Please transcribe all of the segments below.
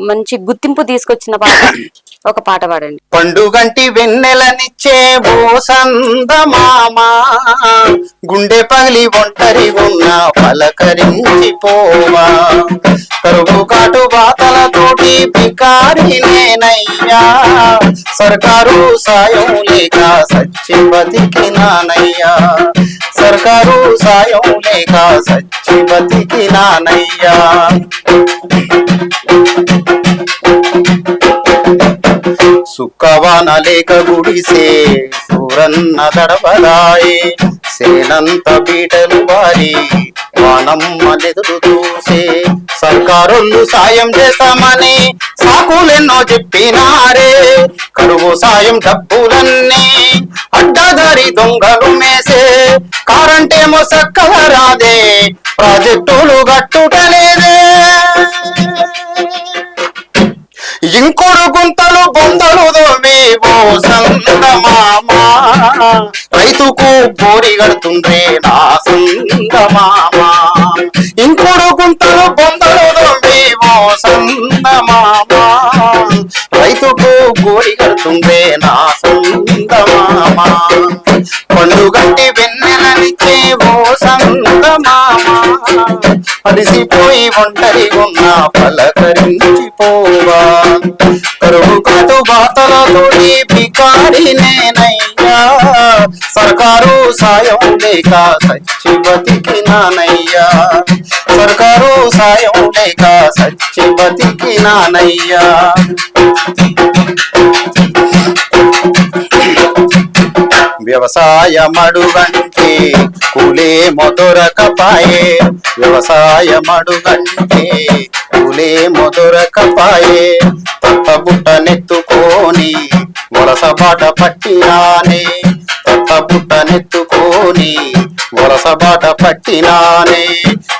మంచి గుర్తింపు తీసుకొచ్చిన పాట ఒక పాట పాడండి. పండుగంటి వెన్నెలనిచ్చే బోసంద మామ గుండె పగిలి ఒంటరి ఉన్న పలకరించి పోవా. కరువు కాటు బాతలతోటి బికారి నేనయ్యా. సర్కారు సాయం లేక సచ్చి బతికినానయ్యా. సర్కారు సాయం లేక సచ్చి బతికినానయ్యా. సుక్కవాన లేక గుడిసే సూరన్న దడబలాయే సేనంత బీటలు వారి వానమ్మలెదురు చూసే సర్కారులు సాయం చేస్తామని సాకులెన్నో చెప్పినారే. కరువు సాయం డబ్బులన్నీ అడ్డదారి దొంగలు మేసే. కారంటేమో సక్కగా రాదే ప్రాజెక్టులు గట్టుటలేదే ఇంకొడు దోమేవో రైతుకు బోరి కడుతుండ్రే నా సందమామా. ఇంకొడు గుంతలు బొందలు దోమేవో సందమామా. రైతుకు గోరి కడుతుండే నా సందమామా. పండుగంటి వెన్నెలనిచ్చే ఓ సందమామా. అలిసిపోయి ఒంటరి ఉన్న పలకరించిపోవా. బికారి నేనయ్యా సర్కారు సాయం లేక సచ్చి బతికినానయ్యా. సర్కారు సాయం లేక సచ్చి బతికినానయ్యా. వ్యవసాయమడుగంటే కూలే మొదొరకపాయే. వ్యవసాయమడుగంటే కూలే మొదొరకపాయే. తప్ప బుట్ట నెత్తుకోని వలసబాట పట్టినానే కొత్త బుట్ట నెత్తుకోని పట్టినానే.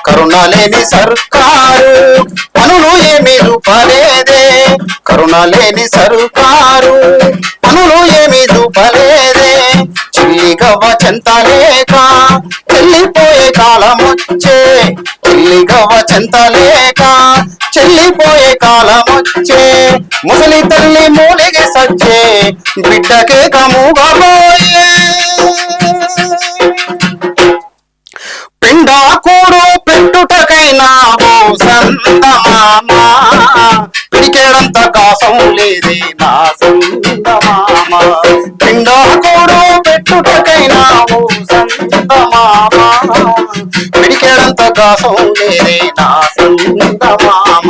కరుణ లేని సర్కారు పనులు ఏమీ రూపలేదే. కరుణ లేని సర్కారు పనులు ఏమి రూపలేదే. చిల్లిగవ్వ చెంత లేక చెల్లిపోయే కాలం వచ్చే చిల్లి గవ్వ చెంత లేక చెల్లిపోయే కాలం వచ్చే ముసలి తల్లి మూలిగి సచ్చే బిడ్డకే కముగా పిండా కూడు పెట్టుటకైనా ఓ సందమామా పిడికేడంత కాసం లేదే నా సందమామ పిండా కూడు పెట్టుటకై పిడికేడంత కాసం లేదే నా సందమామ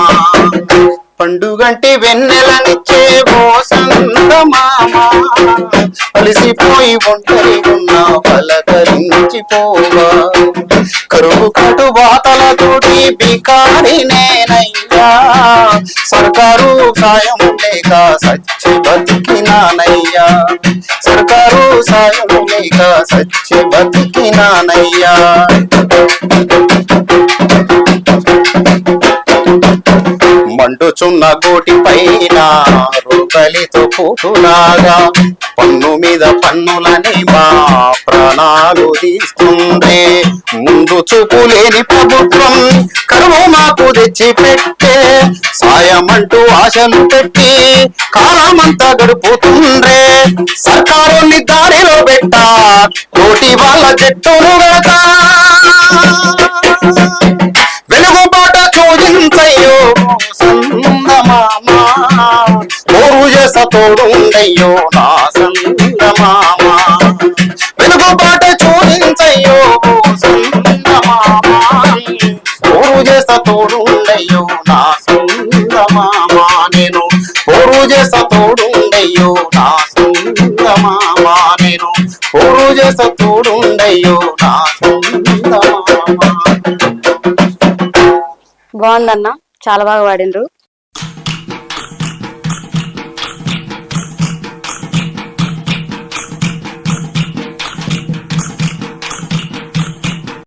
పండుగంటి వెన్నెలనిచ్చే ఓ సందమామ కలిసిపోయి ఒంటరి ఉన్న పలకరించిపోవా. కరువు కటు బాతలతోటి బికారి నేనయ్యా. సర్కారు సాయం లేక సచ్చి బతికినానయ్యా. సర్కారు సాయం లేక సచ్చి బతికినానయ్యా. మండుచున్న గోటి పైన రూకలితో పోటులాగా పన్ను మీద పన్నులని మా ప్రాణాలు తీస్తుండే ముందు చూపు లేని ప్రభుత్వం కరువు మాకు తెచ్చి పెట్టే సాయమంటూ ఆశలు పెట్టి కాలమంతా గడుపుతుండ్రే. సర్కారుని దారిలో పెట్టా కోటి వాళ్ళ జట్టును పెడతా తోడుండయ్యో నా సందమామా వెలుగుబాట చూయించయ్యో సందమామా ఓరు చేస తోడుండయ్యో నా సందమామా నేను ఓరు చేస తోడుండయ్యో నా సందమామా నేను ఓరు చేస తోడుండయ్యో నా సందమామా బాగుందన్న. చాలా బాగా వాడినరు